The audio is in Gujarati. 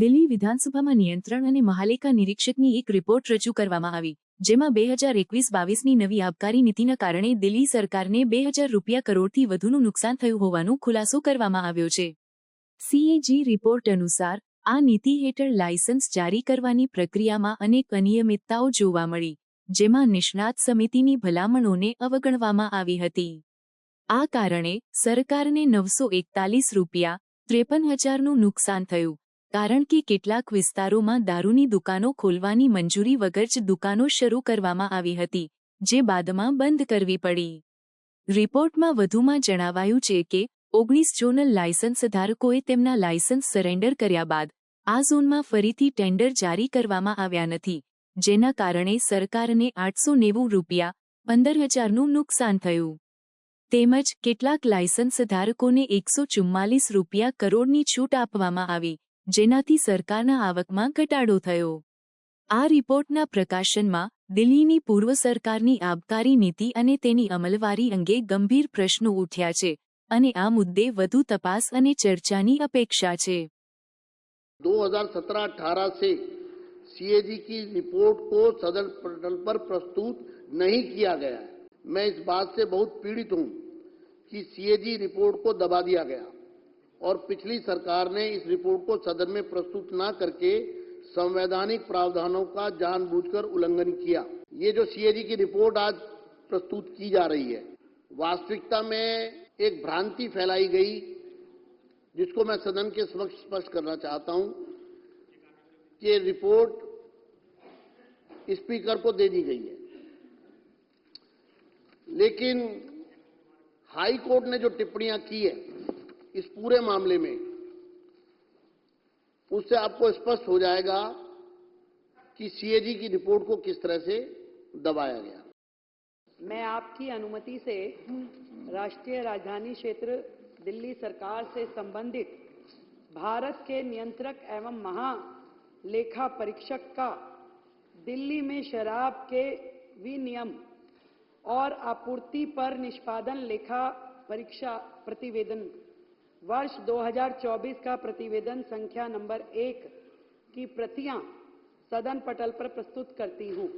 દિલ્હી વિધાનસભામાં નિયંત્રણ અને મહાલેખા નિરીક્ષકની એક રિપોર્ટ રજૂ કરવામાં આવી જેમાં બે હજાર એકવીસ બાવીસની નવી આબકારી નીતિના કારણે દિલ્હી સરકારને બે હજાર રૂપિયા કરોડથી વધુનું નુકસાન થયું હોવાનું ખુલાસો કરવામાં આવ્યો છે સીએજી રિપોર્ટ અનુસાર આ નીતિ હેઠળ લાયસન્સ જારી કરવાની પ્રક્રિયામાં અનેક અનિયમિતતાઓ જોવા મળી જેમાં નિષ્ણાત સમિતિની ભલામણોને અવગણવામાં આવી હતી આ કારણે સરકારને નવસો એકતાલીસ રૂપિયા ત્રેપન હજારનું નુકસાન થયું કારણ કે કેટલાક વિસ્તારોમાં દારૂની દુકાનો ખોલવાની મંજૂરી વગર જ દુકાનો શરૂ કરવામાં આવી હતી જે બાદમાં બંધ કરવી પડી રિપોર્ટમાં વધુમાં જણાવાયું છે કે ઓગણીસ ઝોનલ લાયસન્સ ધારકોએ તેમના લાયસન્સ સરેન્ડર કર્યા બાદ આ ઝોનમાં ફરીથી ટેન્ડર જારી કરવામાં આવ્યા નથી જેના કારણે સરકારને આઠસો નેવું રૂપિયા પંદર હજારનું નુકસાન થયું તેમજ કેટલાક લાયસન્સ ધારકોને એકસો ચુમ્માલીસ રૂપિયા કરોડની છૂટ આપવામાં આવી जेनाती सरकार ना आवकमा कटाडो थयो આ રિપોર્ટ ના પ્રકાશન માં દિલ્હી ની પૂર્વ સરકાર ની આપકારી નીતિ અને તેની અમલવારી અંગે ગંભીર પ્રશ્નો ઉઠ્યા છે અને આ મુદ્દે વધુ તપાસ અને ચર્ચા ની અપેક્ષા છે 2017 18 સે સી ايજી ની રિપોર્ટ કો सदन पर सदन पर प्रस्तुत नहीं किया गया मैं इस बात से बहुत पीड़ित हूं कि सीएजी रिपोर्ट को दबा दिया गया और पिछली सरकार ने इस रिपोर्ट को सदन में प्रस्तुत न करके संवैधानिक प्रावधानों का जानबूझकर उल्लंघन किया ये जो सीएजी की रिपोर्ट आज प्रस्तुत की जा रही है वास्तविकता में एक भ्रांति फैलाई गई जिसको मैं सदन के समक्ष स्पष्ट करना चाहता हूं कि रिपोर्ट स्पीकर को दे दी गई है लेकिन हाई कोर्ट ने जो टिप्पणियां की है इस पूरे मामले में उससे आपको स्पष्ट हो जाएगा कि सीएजी की रिपोर्ट को किस तरह से दबाया गया मैं आपकी अनुमति से राष्ट्रीय राजधानी क्षेत्र दिल्ली सरकार से संबंधित भारत के नियंत्रक एवं महा लेखा परीक्षक का दिल्ली में शराब के विनियम और आपूर्ति पर निष्पादन लेखा परीक्षा प्रतिवेदन वर्ष 2024 का प्रतिवेदन संख्या नंबर एक की प्रतियां सदन पटल पर प्रस्तुत करती हूं